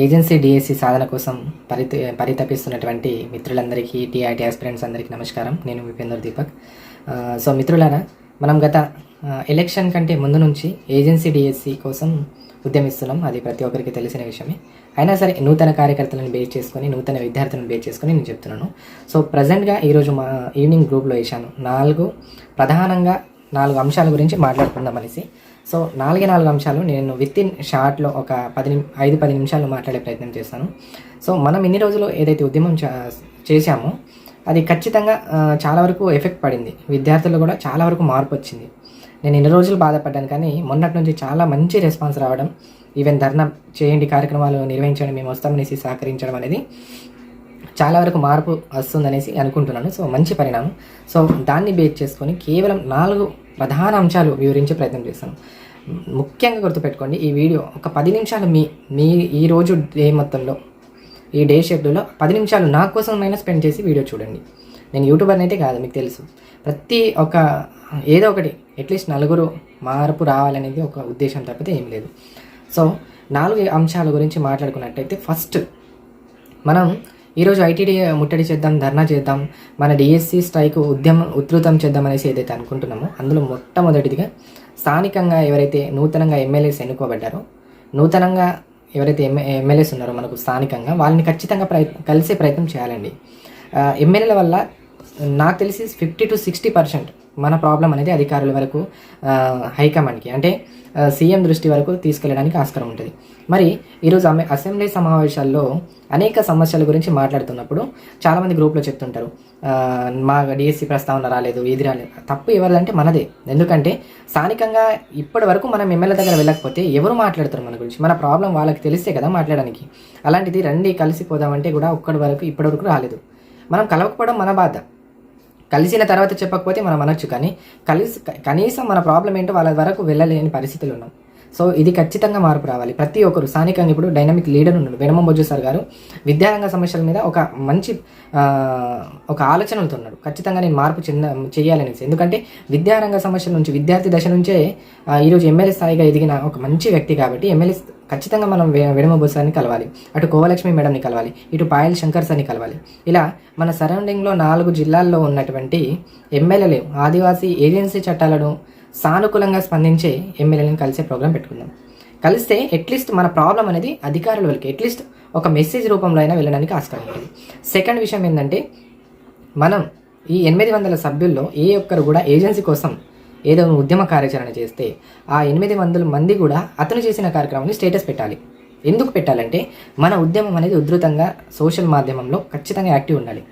Agency DSC సాధన కోసం పరిత పరితపిస్తున్నటువంటి మిత్రులందరికీ TIT aspirants అందరికీ నమస్కారం. నేను విపేందర్ దీపక్. సో మిత్రులారా మనం గత ఎలక్షన్ కంటే ముందు నుంచి ఏజెన్సీ డిఎస్సి కోసం ఉద్యమిస్తున్నాం. అది ప్రతి ఒక్కరికి తెలిసిన విషయమే. అయినా సరే నూతన కార్యకర్తలను బేస్ చేసుకొని నూతన విద్యార్థులను బేస్ చేసుకొని నేను చెప్తున్నాను. సో ప్రజెంట్గా ఈరోజు మా ఈవినింగ్ గ్రూప్లో వేశాను నాలుగు ప్రధానంగా నాలుగు అంశాల గురించి మాట్లాడుకుందాం అనేసి. సో నాలుగే నాలుగు అంశాలు నేను విత్ ఇన్ షార్ట్లో ఒక పది నిమి ఐదు పది నిమిషాలు మాట్లాడే ప్రయత్నం చేస్తాను. సో మనం ఇన్ని రోజులు ఏదైతే ఉద్యమం చేశామో అది ఖచ్చితంగా చాలా వరకు ఎఫెక్ట్ పడింది. విద్యార్థులు కూడా చాలా వరకు మార్పు వచ్చింది. నేను ఇన్ని రోజులు బాధపడ్డాను కానీ మొన్నటి నుంచి చాలా మంచి రెస్పాన్స్ రావడం ఈవెన్ ధర్నా చేయండి కార్యక్రమాలు నిర్వహించడం మేము వస్తామనేసి సహకరించడం అనేది చాలా వరకు మార్పు వస్తుందనేసి అనుకుంటున్నాను. సో మంచి పరిణామం. సో దాన్ని బేస్ చేసుకొని కేవలం నాలుగు ప్రధాన అంశాలు వివరించే ప్రయత్నం చేస్తాను. ముఖ్యంగా గుర్తుపెట్టుకోండి ఈ వీడియో ఒక పది నిమిషాలు మీ మీ ఈ రోజు డే మొత్తంలో ఈ డే షెడ్యూల్లో పది నిమిషాలు నా కోసమైనా స్పెండ్ చేసి వీడియో చూడండి. నేను యూట్యూబర్ని అయితే కాదు మీకు తెలుసు. ప్రతి ఒక ఏదో ఒకటి అట్లీస్ట్ నలుగురు మార్పు రావాలనేది ఒక ఉద్దేశం తప్పితే ఏం లేదు. సో నాలుగు అంశాల గురించి మాట్లాడుకున్నట్టయితే ఫస్ట్ మనం ఈరోజు ఐటీడీ ముట్టడి చేద్దాం ధర్నా చేద్దాం మన డిఎస్సి స్ట్రైక్ ఉద్యమం ఉధృతం చేద్దాం అనేసి ఏదైతే అనుకుంటున్నామో అందులో మొట్టమొదటిదిగా స్థానికంగా ఎవరైతే నూతనంగా ఎమ్మెల్యేస్ ఎన్నుకోబడ్డారో నూతనంగా ఎవరైతే ఎమ్మె ఎమ్మెల్యేస్ ఉన్నారో మనకు స్థానికంగా వాళ్ళని ఖచ్చితంగా ప్రయత్ కలిసే ప్రయత్నం చేయాలండి. ఎమ్మెల్యేల వల్ల నాకు తెలిసి ఫిఫ్టీ టు సిక్స్టీ పర్సెంట్ మన ప్రాబ్లం అనేది అధికారుల వరకు హైకమాండ్కి అంటే సీఎం దృష్టి వరకు తీసుకెళ్ళడానికి ఆస్కారం ఉంటుంది. మరి ఈరోజు ఆమె అసెంబ్లీ సమావేశాల్లో అనేక సమస్యల గురించి మాట్లాడుతున్నప్పుడు చాలామంది గ్రూప్లో చెప్తుంటారు. మా డిఎస్సి ప్రస్తావన రాలేదు ఏది రాలేదు. తప్పు ఎవరిదంటే మనదే. ఎందుకంటే స్థానికంగా ఇప్పటి వరకు మనం ఎమ్మెల్యే దగ్గర వెళ్ళకపోతే ఎవరు మాట్లాడతారు మన గురించి? మన ప్రాబ్లం వాళ్ళకి తెలిస్తే కదా మాట్లాడడానికి. అలాంటిది రండి కలిసిపోదామంటే కూడా ఒక్కడి వరకు ఇప్పటి వరకు రాలేదు. మనం కలవకపోవడం మన బాధ. కలిసిన తర్వాత చెప్పకపోతే మనం అనొచ్చు కానీ కలిసి కనీసం మన ప్రాబ్లం ఏంటో వాళ్ళ వరకు వెళ్ళలేని పరిస్థితులు ఉన్నాం సో ఇది ఖచ్చితంగా మార్పు రావాలి. ప్రతి ఒక్కరు స్థానికంగా ఇప్పుడు డైనమిక్ లీడర్ ఉన్నాడు వెనమ బొజ్జు సార్ గారు. విద్యారంగ సమస్యల మీద ఒక మంచి ఒక ఆలోచనలతో ఉన్నాడు. ఖచ్చితంగా నేను మార్పు చెంద చేయాలనేసి ఎందుకంటే విద్యారంగ సమస్యల నుంచి విద్యార్థి దశ నుంచే ఈరోజు ఎమ్మెల్యే స్థాయిగా ఎదిగిన ఒక మంచి వ్యక్తి కాబట్టి ఎమ్మెల్యే ఖచ్చితంగా మనం వె- వెడమ కలవాలి. అటు కోవలక్ష్మి మేడంని కలవాలి. ఇటు పాయల్ శంకర్ సార్ని కలవాలి. ఇలా మన సరౌండింగ్లో నాలుగు జిల్లాల్లో ఉన్నటువంటి ఎమ్మెల్యేలు ఆదివాసీ ఏజెన్సీ చట్టాలను సానుకూలంగా స్పందించే ఎమ్మెల్యేలను కలిసే ప్రోగ్రాం పెట్టుకుందాం. కలిస్తే అట్లీస్ట్ మన ప్రాబ్లం అనేది అధికారుల వరకు అట్లీస్ట్ ఒక మెసేజ్ రూపంలో అయినా వెళ్ళడానికి ఆస్కారం ఉంటుంది. సెకండ్ విషయం ఏంటంటే మనం ఈ ఎనిమిది వందల సభ్యుల్లో ఏ ఒక్కరు కూడా ఏజెన్సీ కోసం ఏదో ఉద్యమ కార్యాచరణ చేస్తే ఆ ఎనిమిది వందల మంది కూడా అతను చేసిన కార్యక్రమాన్ని స్టేటస్ పెట్టాలి. ఎందుకు పెట్టాలంటే మన ఉద్యమం అనేది ఉధృతంగా సోషల్ మాధ్యమంలో ఖచ్చితంగా యాక్టివ్ ఉండాలి.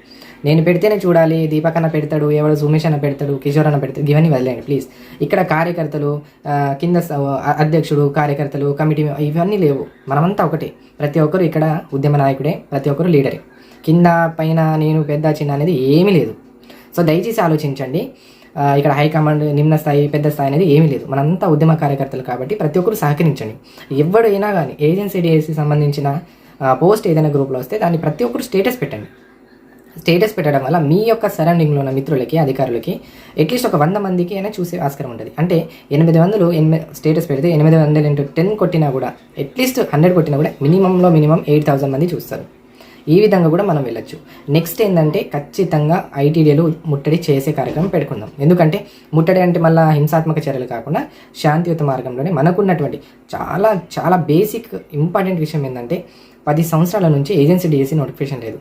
నేను పెడితేనే చూడాలి దీపక్ అన్న పెడతాడు ఎవడో సుమేష్ అన్న పెడతాడు కిషోర్ అన్న పెడతాడు ఇవన్నీ వదిలేండి ప్లీజ్ ఇక్కడ కార్యకర్తలు కింద స- అధ్యక్షుడు కార్యకర్తలు కమిటీ ఇవన్నీ లేవు. మనమంతా ఒకటే. ప్రతి ఒక్కరు ఇక్కడ ఉద్యమ నాయకుడే ప్రతి ఒక్కరు లీడరే. కింద పైన నేను పెద్ద చిన్న అనేది ఏమీ లేదు. సో దయచేసి ఆలోచించండి. ఇక్కడ హైకమాండ్ నిమ్న స్థాయి పెద్ద స్థాయి అనేది ఏమీ లేదు. మనంతా ఉద్యమ కార్యకర్తలు కాబట్టి ప్రతి ఒక్కరు సహకరించండి. ఎవడైనా కానీ ఏజెన్సీ డిఎస్సి సంబంధించిన పోస్ట్ ఏదైనా గ్రూప్లో వస్తే దాన్ని ప్రతి ఒక్కరు స్టేటస్ పెట్టండి. స్టేటస్ పెట్టడం వల్ల మీ యొక్క సరౌండింగ్లో ఉన్న మిత్రులకి అధికారులకి అట్లీస్ట్ ఒక వంద మందికి అయినా చూసే ఆస్కారం ఉంటుంది. అంటే ఎనిమిది వందలు ఎనిమిది స్టేటస్ పెడితే ఎనిమిది వందలు ఇంటూ టెన్ కొట్టినా కూడా అట్లీస్ట్ హండ్రెడ్ కొట్టినా కూడా మినిమంలో మినిమం ఎయిట్ థౌసండ్ మంది చూస్తారు. ఈ విధంగా కూడా మనం వెళ్ళొచ్చు. నెక్స్ట్ ఏంటంటే ఖచ్చితంగా ఐటీడీలు ముట్టడి చేసే కార్యక్రమం పెట్టుకుందాం. ఎందుకంటే ముట్టడి అంటే మళ్ళీ హింసాత్మక చర్యలు కాకుండా శాంతియుత మార్గంలోనే మనకున్నటువంటి చాలా చాలా బేసిక్ ఇంపార్టెంట్ విషయం ఏంటంటే పది సంవత్సరాల నుంచి ఏజెన్సీ డిఎస్సి నోటిఫికేషన్ లేదు.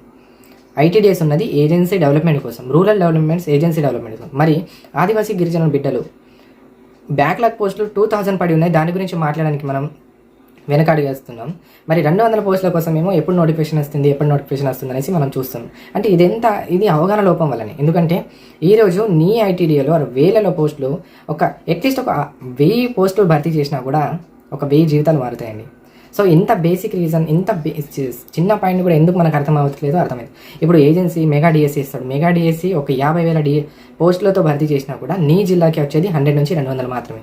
ఐటీడీఎస్ ఉన్నది ఏజెన్సీ డెవలప్మెంట్ కోసం రూరల్ డెవలప్మెంట్స్ ఏజెన్సీ డెవలప్మెంట్ కోసం. మరి ఆదివాసీ గిరిజనుల బిడ్డలు బ్యాక్లాగ్ పోస్టులు టూ థౌజండ్ పడి ఉన్నాయి. దాని గురించి మాట్లాడడానికి మనం వెనకాడి వేస్తున్నాం. మరి రెండు వందల పోస్టుల కోసం ఏమో ఎప్పుడు నోటిఫికేషన్ వస్తుంది ఎప్పుడు నోటిఫికేషన్ వస్తుంది అనేసి మనం చూస్తున్నాం. అంటే ఇదెంత ఇది అవగాహన లోపం వల్లనే. ఎందుకంటే ఈరోజు నీ ఐటీడీఏలో వేలలో పోస్టులు ఒక అట్లీస్ట్ ఒక వెయ్యి పోస్టులు భర్తీ చేసినా కూడా ఒక వెయ్యి జీవితాలు మారుతాయండి. సో ఇంత బేసిక్ రీజన్ ఇంత చిన్న పాయింట్ కూడా ఎందుకు మనకు అర్థం అవ్వట్లేదో అర్థమైంది. ఇప్పుడు ఏజెన్సీ మెగా డిఎస్సీ ఇస్తాడు. మెగా డిఎస్సీ ఒక యాభై వేల డి పోస్టులతో భర్తీ చేసినా కూడా నీ జిల్లాకి వచ్చేది హండ్రెడ్ నుంచి రెండు వందలు మాత్రమే.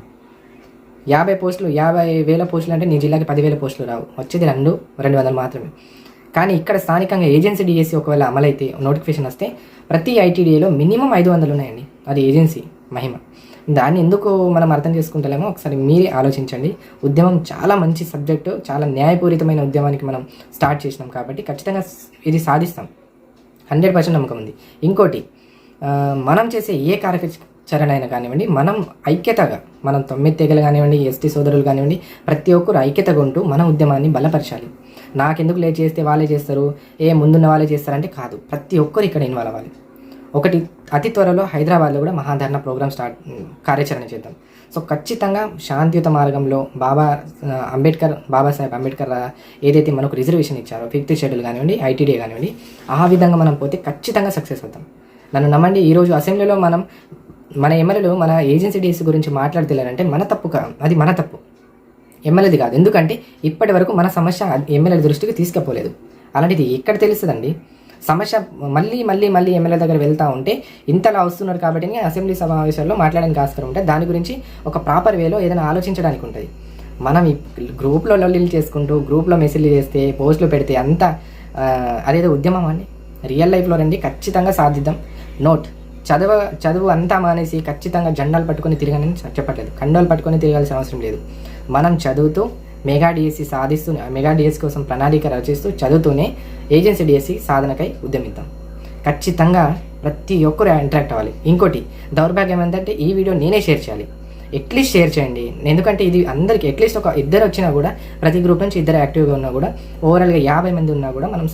యాభై పోస్టులు యాభై వేల పోస్టులు అంటే నీ జిల్లాకి పదివేల పోస్టులు రావు. వచ్చేది రెండు రెండు వందలు మాత్రమే. కానీ ఇక్కడ స్థానికంగా ఏజెన్సీ డిఎస్సి ఒకవేళ అమలైతే నోటిఫికేషన్ వస్తే ప్రతి ఐటీడీఏలో మినిమం ఐదు వందలు ఉన్నాయండి. అది ఏజెన్సీ మహిమ. దాన్ని ఎందుకు మనం అర్థం చేసుకుంటలేమో ఒకసారి మీరే ఆలోచించండి. ఉద్యమం చాలా మంచి సబ్జెక్టు చాలా న్యాయపూరితమైన ఉద్యమానికి మనం స్టార్ట్ చేసినాం కాబట్టి ఖచ్చితంగా ఇది సాధిస్తాం. హండ్రెడ్ పర్సెంట్ నమ్మకం ఉంది. ఇంకోటి మనం చేసే ఏ కార్యక్రమ అయినా కానివ్వండి మనం ఐక్యతగా మనం తొమ్మిది తెగలు కానివ్వండి ఎస్టీ సోదరులు కానివ్వండి ప్రతి ఒక్కరు ఐక్యతగా ఉంటూ మన ఉద్యమాన్ని బలపరచాలి. నాకెందుకు లేట్ చేస్తే వాళ్ళే చేస్తారు? ఏ ముందున్న వాళ్ళే చేస్తారంటే కాదు ప్రతి ఒక్కరు ఇక్కడ ఇన్వాల్వ్ అవ్వాలి. ఒకటి అతి త్వరలో హైదరాబాద్లో కూడా మహాధరణ ప్రోగ్రామ్ స్టార్ట్ కార్యాచరణ చేద్దాం. సో ఖచ్చితంగా శాంతియుత మార్గంలో బాబా అంబేద్కర్ బాబాసాహెబ్ అంబేద్కర్ రా- ఏదైతే మనకు రిజర్వేషన్ ఇచ్చారో ఫిఫ్త్ షెడ్యూల్ కానివ్వండి ఐటీడీ కానివ్వండి ఆ విధంగా మనం పోతే ఖచ్చితంగా సక్సెస్ అవుతాం. నన్ను నమ్మండి ఈరోజు అసెంబ్లీలో మనం మన ఎమ్మెల్యేలు మన ఏజెన్సీ డేస్ గురించి మాట్లాడతలేరంటే మన తప్పు అది మన తప్పు. ఎమ్మెల్యేది కాదు. ఎందుకంటే ఇప్పటి వరకు మన సమస్య ఎమ్మెల్యే దృష్టికి తీసుకుపోలేదు. అలాంటిది ఎక్కడ తెలుస్తుందండి. సమస్య మళ్ళీ మళ్ళీ మళ్ళీ ఎమ్మెల్యే దగ్గర వెళ్తూ ఉంటే ఇంతలా వస్తున్నారు కాబట్టి అసెంబ్లీ సమావేశాల్లో మాట్లాడడానికి ఆస్కారం ఉంటే దాని గురించి ఒక ప్రాపర్ వేలో ఏదైనా ఆలోచించడానికి ఉంటుంది. మనం ఈ గ్రూప్లో లొల్లీలు చేసుకుంటూ గ్రూప్లో మెసేజ్లు చేస్తే పోస్టులు పెడితే అంత అదేదో ఉద్యమం అండి? రియల్ లైఫ్లో రండి ఖచ్చితంగా సాధిద్దాం. నోట్. చదువు చదువు అంతా మానేసి ఖచ్చితంగా జెండాలు పట్టుకొని తిరగని చెప్పట్లేదు. కండోలు పట్టుకొని తిరగాల్సిన అవసరం లేదు. మనం చదువుతూ మెగా డిఎస్సి సాధిస్తూ మెగా డిఎస్సి కోసం ప్రణాళిక రచిస్తూ చదువుతూనే ఏజెన్సీ డిఎస్సి సాధనకై ఉద్యమిద్దాం. ఖచ్చితంగా ప్రతి ఒక్కరు ఇంటరాక్ట్ అవ్వాలి. ఇంకోటి దౌర్భాగ్యం ఏంటంటే ఈ వీడియో నేనే షేర్ చేయాలి. అట్లీస్ట్ షేర్ చేయండి. ఎందుకంటే ఇది అందరికీ అట్లీస్ట్ ఒక ఇద్దరు వచ్చినా కూడా ప్రతి గ్రూప్ నుంచి ఇద్దరు యాక్టివ్గా ఉన్నా కూడా ఓవరాల్గా యాభై మంది ఉన్నా కూడా మనం